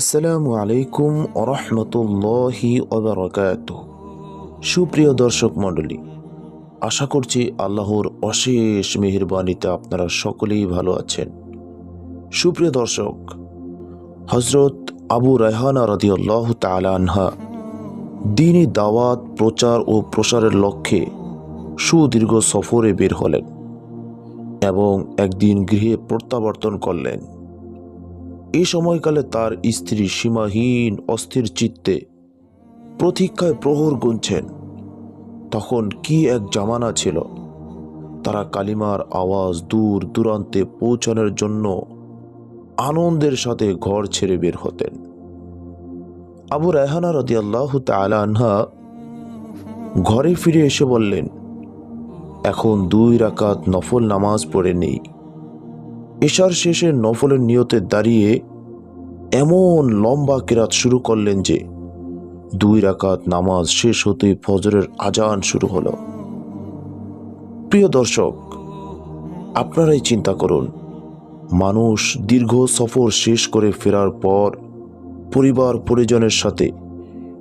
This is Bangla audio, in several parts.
আসসালামু আলাইকুম রহমতুল্লাহি ওবরাকাত সুপ্রিয় দর্শক মণ্ডলী, আশা করছি আল্লাহর অশেষ মেহেরবানিতে আপনারা সকলেই ভালো আছেন। সুপ্রিয় দর্শক হজরত আবু রায়হানা রাদিয়াল্লাহ তাআলা আনহা দিনী দাওয়াত, প্রচার ও প্রসারের লক্ষ্যে সুদীর্ঘ সফরে বের হলেন এবং একদিন গৃহে প্রত্যাবর্তন করলেন। এই সময়কালে তার স্ত্রী সীমাহীন অস্থির চিত্তে প্রতীক্ষায় প্রহর গুনছেন। তখন কি এক জামানা ছিল? তারা কালিমার আওয়াজ দূর দূরান্তে পৌঁছানোর জন্য আনন্দের সাথে ঘর ছেড়ে বের হতেন। আবু রায়হানা রদিয়াল্লাহ তালা আনহা ঘরে ফিরে এসে বললেন, এখন দুই রাকাত নফল নামাজ পড়ে নেই। এশার শেষে নফলের নিয়তে দাঁড়িয়ে এমন লম্বা কেরাত শুরু করলেন যে দুই রাকাত নামাজ শেষ হতে ফজরের আজান শুরু হলো। প্রিয় দর্শক, আপনারাই চিন্তা করুন, মানুষ দীর্ঘ সফর শেষ করে ফেরার পর পরিবার পরিজনের সাথে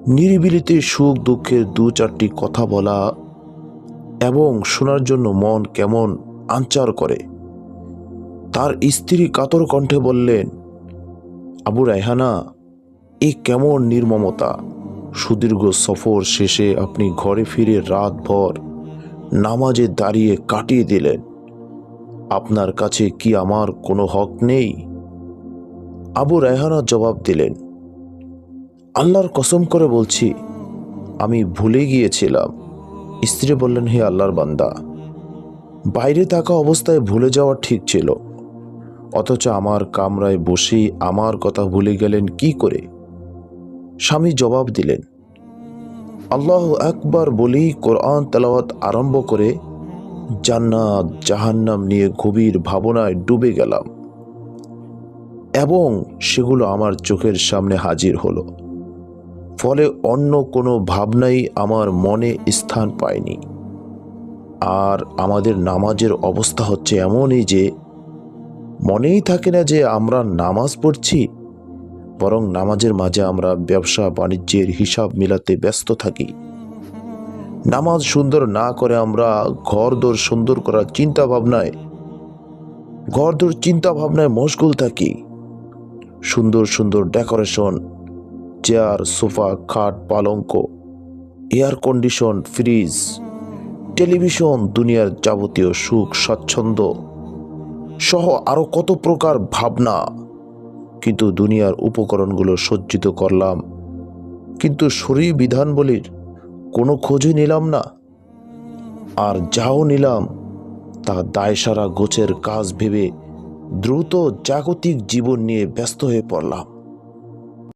নিরিবিলিতে সুখ দুঃখের দু চারটি কথা বলা এবং শোনার জন্য মন কেমন আঞ্চার করে। তার স্ত্রী কাতর কণ্ঠে বললেন, আবু রায়হানা, এ কেমন নির্মমতা? সুদীর্ঘ সফর শেষে আপনি ঘরে ফিরে রাতভর নামাজে দাঁড়িয়ে কাটিয়ে দিলেন। আপনার কাছে কি আমার কোনো হক নেই? আবু রায়হানা জবাব দিলেন, আল্লাহর কসম করে বলছি, আমি ভুলে গিয়েছিলাম। স্ত্রী বললেন, হে আল্লাহর বান্দা, বাইরে থাকা অবস্থায় ভুলে যাওয়া ঠিক ছিল। অথচ আমার কামরায় বসেই আমার কথা ভুলে গেলেন কি করে? স্বামী জবাব দিলেন, আল্লাহ একবার বলেই কোরআন তেলাওয়াত আরম্ভ করে জান্নাত, জাহান্নাম নিয়ে গভীর ভাবনায় ডুবে গেলাম এবং সেগুলো আমার চোখের সামনে হাজির হলো। ফলে অন্য কোনো ভাবনাই আমার মনে স্থান পায়নি। আর আমাদের নামাজের অবস্থা হচ্ছে এমনই যে মনেই থাকে না যে আমরা নামাজ পড়ছি, বরং নামাজের মাঝে আমরা ব্যবসা বাণিজ্যের হিসাব মিলাতে ব্যস্ত থাকি। নামাজ সুন্দর না করে আমরা ঘরদোর সুন্দর করার চিন্তা ভাবনায় ঘরদোর চিন্তা ভাবনায় মশগুল থাকি। সুন্দর সুন্দর ডেকোরেশন, চেয়ার, সোফা, খাট, পালঙ্ক, এয়ার কন্ডিশন, ফ্রিজ, টেলিভিশন, দুনিয়ার যাবতীয় সুখ, স্বাচ্ছন্দ্য সহ আরও কত প্রকার ভাবনা। কিন্তু দুনিয়ার উপকরণগুলো সজ্জিত করলাম। কিন্তু শরীর বিধানবলীর কোনো খোঁজই নিলাম না। আর যাও নিলাম, তা দায়সারা গোছের কাজ ভেবে দ্রুত জাগতিক জীবন নিয়ে ব্যস্ত হয়ে পড়লাম।